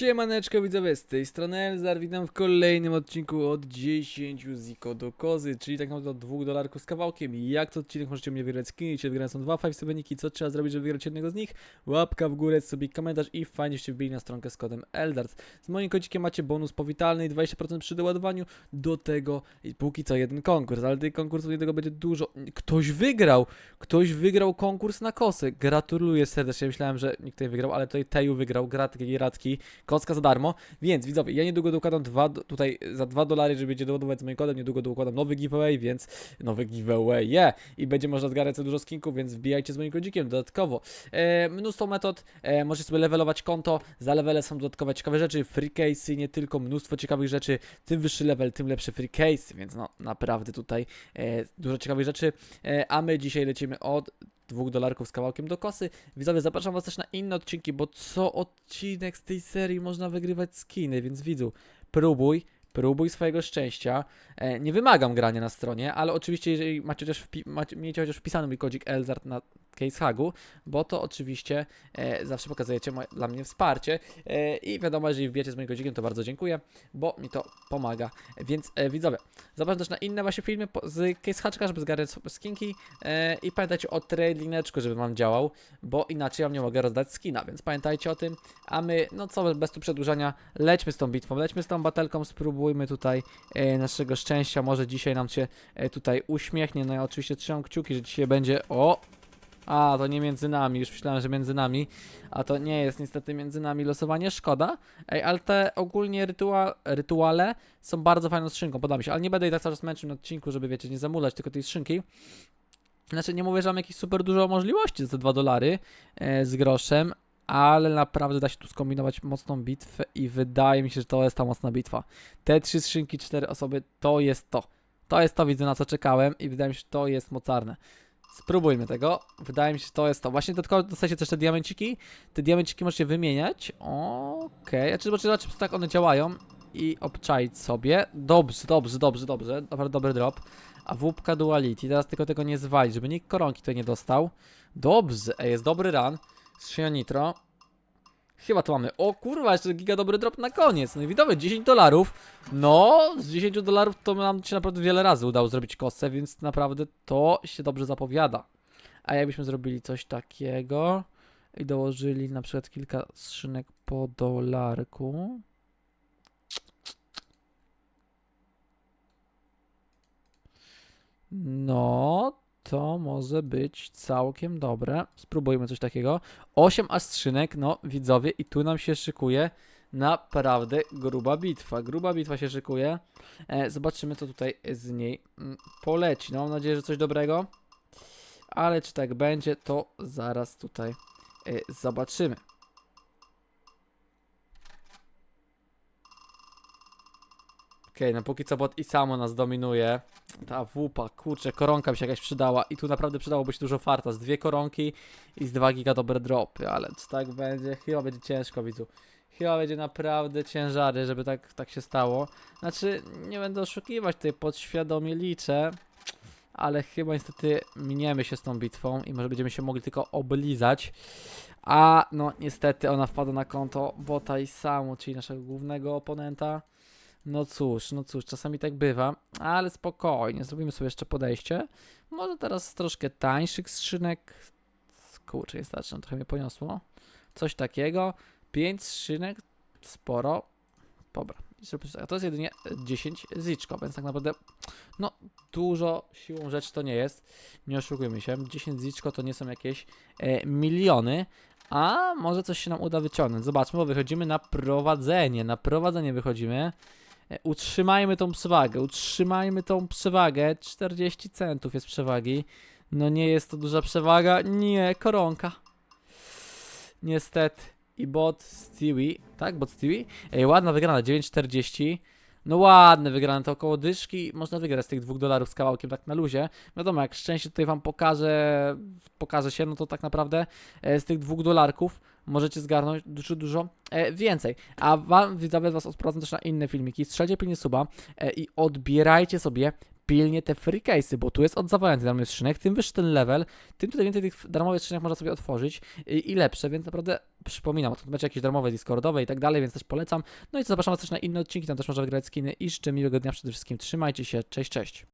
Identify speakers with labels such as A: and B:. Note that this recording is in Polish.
A: Siemaneczko widzowie, z tej strony Elzar, witam w kolejnym odcinku od 10 ziko do kozy, czyli tak naprawdę od 2 dolarków z kawałkiem. Jak co odcinek możecie mnie wygrać? Skiny, czyli wygrane są dwa 5 subeniki, co trzeba zrobić, żeby wygrać jednego z nich? Łapka w górę, sobie komentarz i fajnie się wbili na stronkę z kodem Eldarts. Z moim kodzikiem macie bonus powitalny i 20% przy doładowaniu, do tego i póki co jeden konkurs, ale tych konkursów niedługo będzie dużo. Ktoś wygrał, ktoś wygrał konkurs na kosy, gratuluję serdecznie, myślałem, że nikt tutaj wygrał, ale tutaj Teju wygrał, gratki, radki, kocka za darmo, więc widzowie, ja niedługo dokładam dwa, tutaj za 2 dolary, żeby będzie doładować z moim kodem, niedługo dokładam nowy giveaway, więc nowy giveaway, yeah! I będzie można zgarać dużo skinków, więc wbijajcie z moim kodzikiem dodatkowo. E, mnóstwo metod, e, możecie sobie levelować konto, za levele są dodatkowe ciekawe rzeczy, free case, nie tylko mnóstwo ciekawych rzeczy, tym wyższy level, tym lepszy free case, więc no naprawdę tutaj e, dużo ciekawych rzeczy, e, a my dzisiaj lecimy od dwóch dolarków z kawałkiem do kosy. Widzowie, zapraszam was też na inne odcinki, bo co odcinek z tej serii można wygrywać skiny, więc widzu, próbuj, próbuj swojego szczęścia. E, nie wymagam grania na stronie, ale oczywiście jeżeli macie chociaż, wpi- macie, chociaż wpisany mój kodzik Elzart na CaseHagu, bo to oczywiście e, zawsze pokazujecie moje, dla mnie wsparcie e, i wiadomo, jeżeli wbijecie z moim kodzikiem, to bardzo dziękuję, bo mi to pomaga. Więc e, widzowie, zapraszam też na inne właśnie filmy po, z CaseHaczka, żeby zgarniać skinki e, i pamiętajcie o tradelineczku, żeby wam działał, bo inaczej wam nie mogę rozdać skina, więc pamiętajcie o tym, a my, no co, bez tu przedłużania, lećmy z tą bitwą, lećmy z tą batelką, spróbujmy tutaj e, naszego szczęścia, może dzisiaj nam się e, tutaj uśmiechnie, no ja oczywiście trzymam kciuki, że dzisiaj będzie, o, a, to nie między nami, już myślałem, że między nami, a to nie jest niestety między nami losowanie, szkoda, Ej, ale te ogólnie rytua rytuale są bardzo fajną skrzynką, podoba mi się, ale nie będę jej tak cały czas męczył na odcinku, żeby wiecie, nie zamulać tylko tej skrzynki. Znaczy nie mówię, że mam jakieś super dużo możliwości za te 2 dolary e, z groszem, ale naprawdę da się tu skombinować mocną bitwę i wydaje mi się, że to jest ta mocna bitwa. Te trzy skrzynki, cztery osoby, to jest to. To jest to, widzę na co czekałem i wydaje mi się, że to jest mocarne. Spróbujmy tego. Wydaje mi się, że to jest to. Właśnie dodatkowo dostajecie też te diamenciki. Te diamenciki możecie wymieniać. Okej. Okay. Znaczy, zobaczyć, czy tak one działają i obczaić sobie. Dobrze, dobrze, dobrze, dobrze. Naprawdę dobry drop. A wupka duality. Teraz tylko tego nie zwalić, żeby nikt koronki tutaj nie dostał. Dobrze, ej, jest dobry run. Skrzynia nitro. Chyba to mamy. O kurwa, jeszcze giga dobry drop na koniec. No i widowie, 10 dolarów. No, z 10 dolarów to nam się naprawdę wiele razy udało zrobić kosę, więc naprawdę to się dobrze zapowiada. A jakbyśmy zrobili coś takiego i dołożyli na przykład kilka skrzynek po dolarku. No, to może być całkiem dobre. Spróbujmy coś takiego. 8 astrzynek, no widzowie, i tu nam się szykuje naprawdę gruba bitwa. Gruba bitwa się szykuje. E, zobaczymy, co tutaj z niej mm, poleci. No, mam nadzieję, że coś dobrego. Ale czy tak będzie, to zaraz tutaj e, zobaczymy. Okej, no póki co bot i samo nas dominuje. Ta wupa, kurczę, koronka by się jakaś przydała i tu naprawdę przydałoby się dużo farta. Z dwie koronki i z dwa giga dobre dropy, ale czy tak będzie? Chyba będzie ciężko, widzu. Chyba będzie naprawdę ciężary, żeby tak, tak się stało. Znaczy, nie będę oszukiwać, tutaj podświadomie liczę, ale chyba niestety miniemy się z tą bitwą i może będziemy się mogli tylko oblizać. A no niestety ona wpada na konto bota i samu, czyli naszego głównego oponenta. No cóż, no cóż, czasami tak bywa, ale spokojnie, zrobimy sobie jeszcze podejście. Może teraz troszkę tańszych skrzynek. Kurczę, nie starczy, trochę mnie poniosło. Coś takiego. 5 skrzynek, sporo. Dobra, tak. to jest jedynie 10 ziczko, więc tak naprawdę, no, dużo siłą rzeczy to nie jest. Nie oszukujmy się, 10 ziczko to nie są jakieś e, miliony, a może coś się nam uda wyciągnąć. Zobaczmy, bo wychodzimy na prowadzenie. Na prowadzenie wychodzimy. E, Utrzymajmy tą przewagę, utrzymajmy tą przewagę. 40 centów jest przewagi. No nie jest to duża przewaga. Nie, koronka. Niestety. I bot Stewie, tak? Bot Stewie? Ej, ładna wygrana, 9,40. No ładne wygrane, to około dyszki. Można wygrać z tych dwóch dolarów z kawałkiem tak na luzie. Wiadomo, jak szczęście tutaj wam pokaże, pokaże się, no to tak naprawdę e, z tych dwóch dolarków możecie zgarnąć dużo, dużo e, więcej. A wam, widzowie, was odprowadzę też na inne filmiki. Strzelcie pilnie suba e, i odbierajcie sobie pilnie te free case'y, bo tu jest oddawanie tych darmowych skrzynek, tym wyższy ten level, tym tutaj więcej tych darmowych skrzynek można sobie otworzyć i lepsze, więc naprawdę przypominam, to będzie jakieś darmowe Discordowe i tak dalej, więc też polecam. No i co, zapraszam was też na inne odcinki, tam też można wygrać skiny i życzę miłego dnia przede wszystkim, trzymajcie się, cześć, cześć.